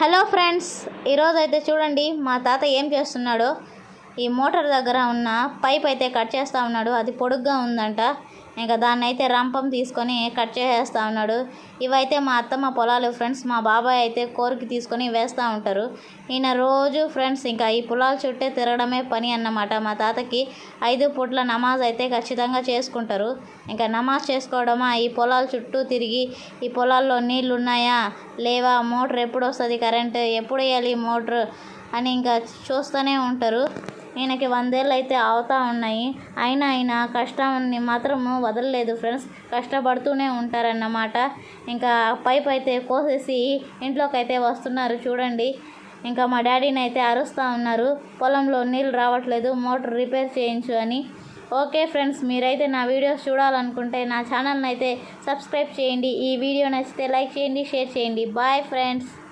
Hello friends ఈరోజు అయితే చూడండి మా తాత ఏం చేస్తున్నాడో. ఈ మోటార్ దగ్గర ఉన్న పైప్ అయితే కట్ చేస్తూ ఉన్నాడు. అది పొడుగ్గా ఉందంట. ఇంకా దాన్ని అయితే రంపం తీసుకొని కట్ చేసేస్తూ ఉన్నాడు. ఇవైతే మా అత్తమ్మ పొలాలు ఫ్రెండ్స్ మా బాబాయ్ అయితే కోరికి తీసుకొని వేస్తూ ఉంటారు. ఈయన రోజు ఫ్రెండ్స్ ఇంకా ఈ పొలాల చుట్టే తిరగడమే పని అన్నమాట. మా తాతకి ఐదు పూట్ల నమాజ్ అయితే ఖచ్చితంగా చేసుకుంటారు. ఇంకా నమాజ్ చేసుకోవడమా? ఈ పొలాల చుట్టూ తిరిగి ఈ పొలాల్లో నీళ్ళు ఉన్నాయా లేవా? మోటార్ ఎప్పుడు వస్తుంది? కరెంట్ ఎప్పుడు వేయాలి? మోటార్ అని ఇంకా చూస్తూనే ఉంటారు. ఈయనకి వందేళ్ళు అయితే అవుతా ఉన్నాయి. అయినా ఆయన కష్టాన్ని మాత్రము వదలలేదు ఫ్రెండ్స్. కష్టపడుతూనే ఉంటారన్నమాట. ఇంకా పైప్ అయితే కోసేసి ఇంట్లోకి అయితే వస్తున్నారు చూడండి. ఇంకా మా డాడీని అయితే అరుస్తూ ఉన్నారు. పొలంలో నీళ్ళు రావట్లేదు మోటార్ రిపేర్ చేయించు అని. ఓకే ఫ్రెండ్స్ మీరైతే నా వీడియోస్ చూడాలనుకుంటే నా ఛానల్ని అయితే సబ్స్క్రైబ్ చేయండి. ఈ వీడియో నచ్చితే లైక్ చేయండి షేర్ చేయండి. Bye friends.